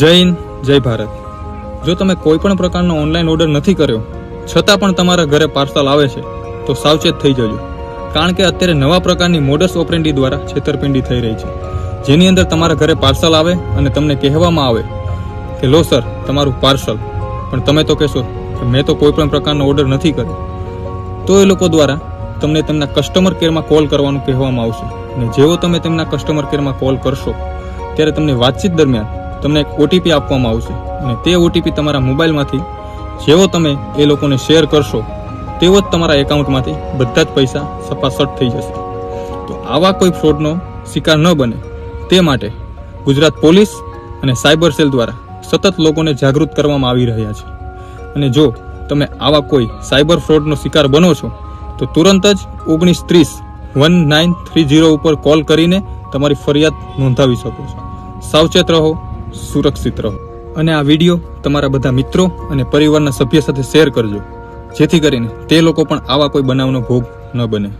જય હિન્દ, જય ભારત. જો તમે કોઈ પણ પ્રકારનો ઓનલાઈન ઓર્ડર નથી કર્યો, છતાં પણ તમારા ઘરે પાર્સલ આવે છે, તો સાવચેત થઈ જજો. કારણ કે અત્યારે નવા પ્રકારની મોડસ ઓપરેન્ડી દ્વારા છેતરપિંડી થઈ રહી છે. જેની અંદર તમારા ઘરે પાર્સલ આવે અને તમને કહેવામાં આવે કે, લો સર તમારું પાર્સલ પણ તમે તો કહેશો કે, મેં તો કોઈ પણ પ્રકારનો ઓર્ડર નથી કર્યો. તો એ લોકો દ્વારા તમને તેમના કસ્ટમર કેરમાં કોલ કરવાનું કહેવામાં આવશે. અને જેવો તમે તેમના કસ્ટમર કેરમાં કોલ કરશો, ત્યારે તમને વાતચીત દરમિયાન તમને એક ઓટીપી આપવામાં આવશે. અને તે ઓટીપી તમારા મોબાઈલમાંથી જેવો તમે એ લોકોને શેર કરશો, તેવો જ તમારા એકાઉન્ટમાંથી બધા જ પૈસા સપાસટ થઈ જશે. તો આવા કોઈ ફ્રોડનો શિકાર ન બને. તે માટે ગુજરાત પોલીસ અને સાયબર સેલ દ્વારા સતત લોકોને જાગૃત કરવામાં આવી રહ્યા છે. અને જો તમે આવા કોઈ સાયબર ફ્રોડનો શિકાર બનો છો, તો તુરંત જ ઓગણીસ ત્રીસ વન નાઇન થ્રી જીરો ઉપર કોલ કરીને તમારી ફરિયાદ નોંધાવી શકો છો. સાવચેત રહો. સુરક્ષિત રહો. અને આ વીડિયો તમારા બધા મિત્રો અને પરિવારના સભ્ય સાથે શેર કરજો. જેથી કરીને તે લોકો પણ આવા કોઈ બનાવનો ભોગ ન બને.